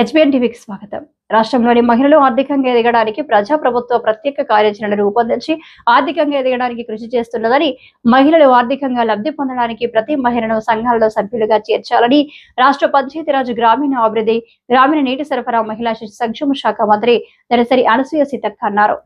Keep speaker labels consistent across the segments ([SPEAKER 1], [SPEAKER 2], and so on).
[SPEAKER 1] HBN టీవీకి స్వాగతం. రాష్ట్రంలోని మహిళలు ఆర్థికంగా ఎదగడానికి ప్రజాప్రభుత్వ ప్రత్యేక కార్యాచరణ రూపొందించి ఆర్థికంగా ఎదగడానికి కృషి చేస్తున్నదని మహిళలు ఆర్థికంగా లబ్ధి పొందడానికి ప్రతి మహిళను సంఘాలలో సభ్యులుగా చేర్చాలని రాష్ట్ర పంచాయతీరాజ్ గ్రామీణ అభివృద్ధి గ్రామీణ నీటి సరఫరా మహిళా శిశు సంక్షేమ శాఖ మంత్రి దనసరి అనసూయ సీతక్క అన్నారు.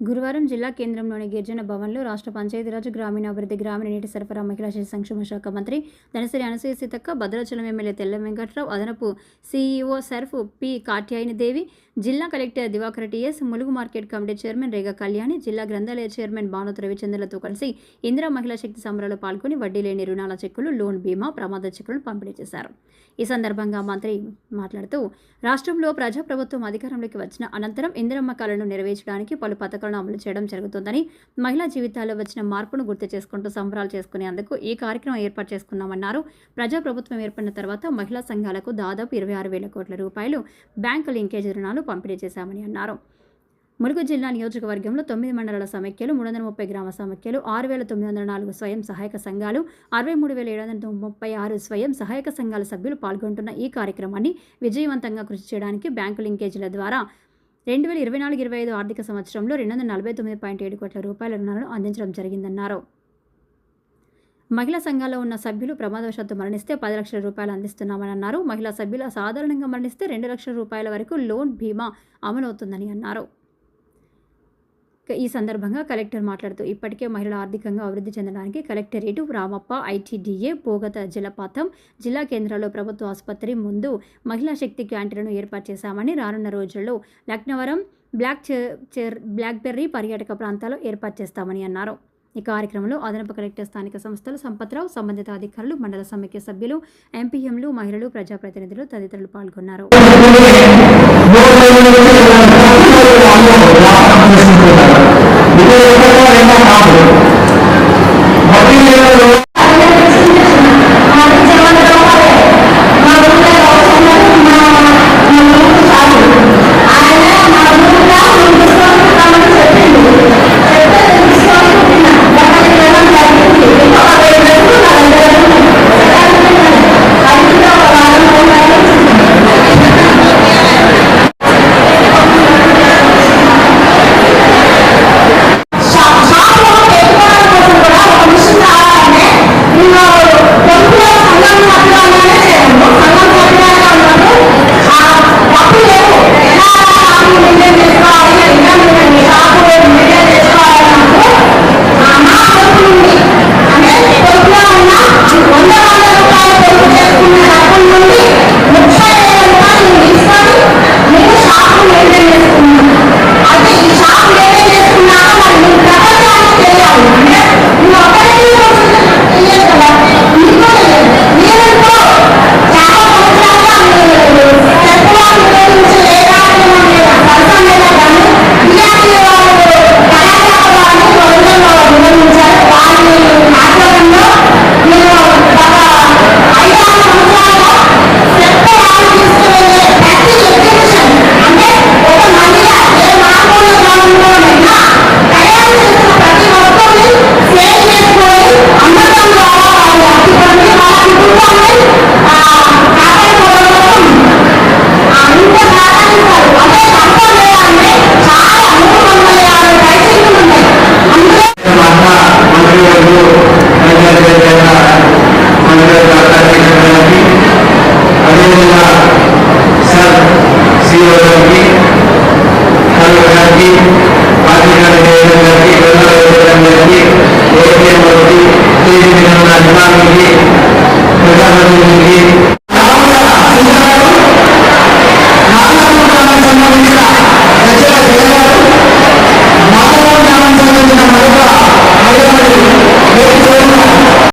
[SPEAKER 1] గురువారం జిల్లా కేంద్రంలోని గిరిజన భవన్లో రాష్ట్ర పంచాయతీరాజ్ గ్రామీణాభివృద్ధి గ్రామీణ నీటి సరఫరా మహిళా శిశు సంక్షేమ శాఖ మంత్రి దనసరి అనసూయ సీతక్క భద్రాచలం ఎమ్మెల్యే తెల్ల వెంకట్రావు అదనపు CEO SERP P Katyayani Devi జిల్లా collector Divakar TS Mulugu market committee chairman Rega Kalyani జిల్లా గ్రంథాలయ చైర్మన్ భానుత రవిచంద్రలతో కలిసి ఇందిరా మహిళా శక్తి సంబరాలు పాల్గొని వడ్డీ లేని రుణాల చెక్కులు లోన్ బీమా ప్రమాద చెక్కులను పంపిణీ చేశారు. ఈ సందర్భంగా మంత్రి మాట్లాడుతూ రాష్ట్రంలో ప్రజాప్రభుత్వం అధికారంలోకి వచ్చిన అనంతరం ఇందిరమ్మ కళను నెరవేర్చడానికి పలు పథకాలు పథకాలను అమలు చేయడం జరుగుతుందని మహిళా జీవితాల్లో వచ్చిన మార్పును గుర్తు చేసుకుంటూ సంబరాలు చేసుకునేందుకు ఈ కార్యక్రమం ఏర్పాటు చేసుకున్నామన్నారు. ప్రజాప్రభుత్వం ఏర్పడిన తర్వాత మహిళా సంఘాలకు దాదాపు ఇరవై ఆరు వేల కోట్ల రూపాయలు బ్యాంకు లింకేజ్ రుణాలు పంపిణీ చేశామని అన్నారు. ములుగు జిల్లా నియోజకవర్గంలో తొమ్మిది మండలాల సమైక్యలు మూడు వందల ముప్పై గ్రామ సమైక్యలు ఆరు వేల తొమ్మిది వందల నాలుగు స్వయం సహాయక సంఘాలు అరవై మూడు వేల ఏడు వందల ముప్పై ఆరు స్వయం సహాయక సంఘాల సభ్యులు పాల్గొంటున్న ఈ కార్యక్రమాన్ని విజయవంతంగా కృషి చేయడానికి బ్యాంకు లింకేజీల ద్వారా రెండు వేల ఇరవై నాలుగు ఇరవై ఐదు ఆర్థిక సంవత్సరంలో రెండు వందల నలభై తొమ్మిది పాయింట్ ఏడు కోట్ల రూపాయల రుణాలను అందించడం జరిగిందన్నారు. మహిళా సంఘాల్లో ఉన్న సభ్యులు ప్రమాదవశాత్తు మరణిస్తే పది లక్షల రూపాయలు అందిస్తున్నామని అన్నారు. మహిళా సభ్యులు సాధారణంగా మరణిస్తే రెండు లక్షల రూపాయల వరకు లోన్ బీమా అమలవుతుందని అన్నారు. ఈ సందర్భంగా కలెక్టర్ మాట్లాడుతూ ఇప్పటికే మహిళలు ఆర్థికంగా అభివృద్ధి చెందడానికి కలెక్టరేటు రామప్ప ఐటీడీఏ పోగత జలపాతం జిల్లా కేంద్రాల్లో ప్రభుత్వ ఆసుపత్రి ముందు మహిళా శక్తి క్యాంటీన్లను ఏర్పాటు చేశామని రానున్న రోజుల్లో లక్నవరం బ్లాక్ చే- చేర్ బ్లాక్బెర్రీ పర్యాటక ప్రాంతాల్లో ఏర్పాటు చేస్తామని అన్నారు. ఈ కార్యక్రమంలో అదనపు కలెక్టర్ స్థానిక సంస్థలు సంపత్రావు సంబంధిత అధికారులు మండల సమైక్య సభ్యులు ఎంపీఎంలు మహిళలు ప్రజాప్రతినిధులు తదితరులు పాల్గొన్నారు.
[SPEAKER 2] இதை என்ன காரணம் కాబట్టి ఈ విధంగా అభిమానులకి ప్రజాపతి